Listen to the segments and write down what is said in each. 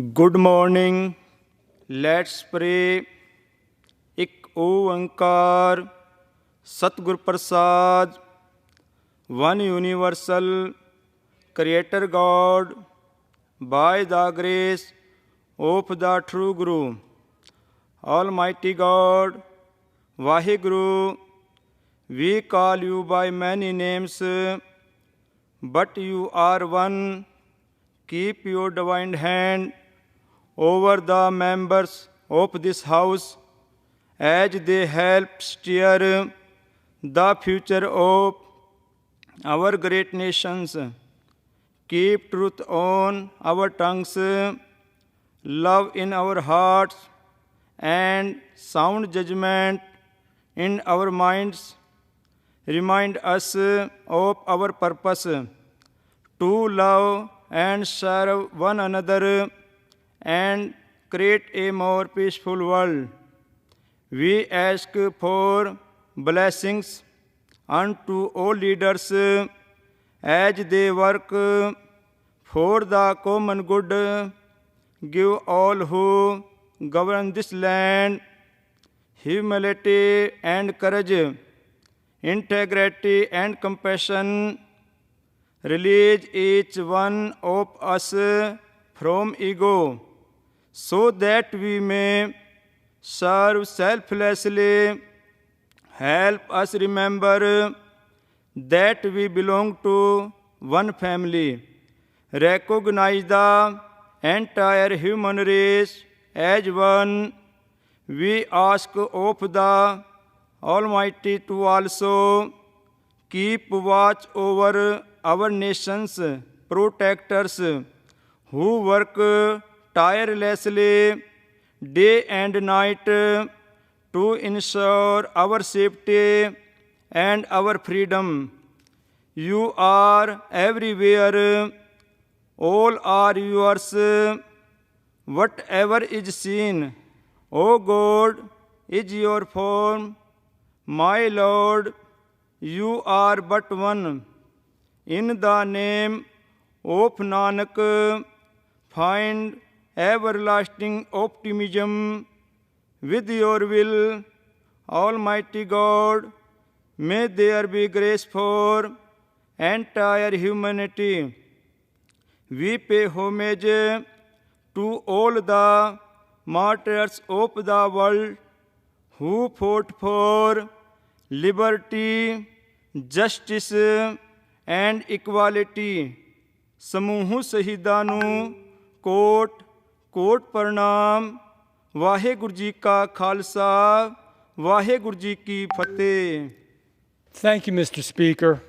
Good morning let's pray Ek Onkar, Satgur Prasad, one universal creator God by the grace of the true Guru almighty God Waheguru we call you by many names but you are one keep your divine hand over the members of this house as they help steer the future of our great nations. Keep truth on our tongues, love in our hearts, and sound judgment in our minds. Remind us of our purpose to love and serve one another and create a more peaceful world. We ask for blessings unto all leaders as they work for the common good. Give all who govern this land humility and courage, integrity and compassion. Release each one of us from ego so that we may serve selflessly. Help us remember that we belong to one family. Recognize the entire human race as one. We ask of the Almighty to also keep watch over our nation's protectors who work tirelessly day and night to ensure our safety and our freedom. You are everywhere, all are yours. Whatever is seen, O God, is your form. My Lord, you are but one. In the name of Nanak, find everlasting optimism with your will, Almighty God, may there be grace for entire humanity. We pay homage to all the martyrs of the world who fought for liberty, justice, and equality. समूह शहीदानों coat ਕੋਟ ਪ੍ਰਣਾਮ ਵਾਹਿਗੁਰੂ ਜੀ ਕਾ ਖਾਲਸਾ ਵਾਹਿਗੁਰੂ ਜੀ ਕੀ ਫਤਿਹ Thank you, Mr. Speaker.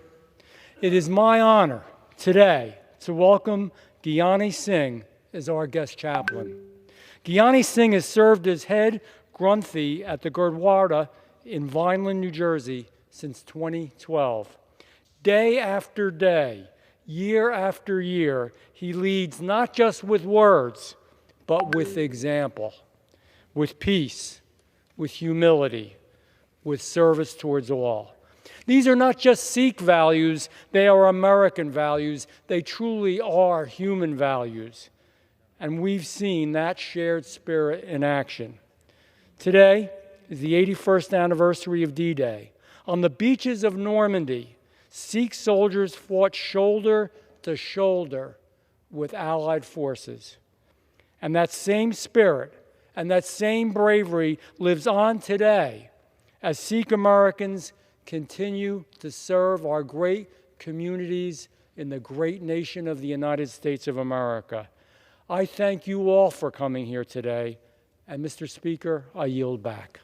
It is my honor today to welcome Gyani Singh as our guest chaplain. Gyani Singh has served as head Grunthi at the Gurdwara in Vineland, New Jersey since 2012. Day after day, year after year, he leads not just with words, but with example, with peace, with humility, with service towards all. These are not just Sikh values, they are American values. They truly are human values. And we've seen that shared spirit in action. Today is the 81st anniversary of D Day. On the beaches of Normandy, Sikh soldiers fought shoulder to shoulder with Allied forces. And that same spirit and that same bravery lives on today as Sikh Americans continue to serve our great communities in the great nation of the United States of America. I thank you all for coming here today. And Mr. Speaker, I yield back.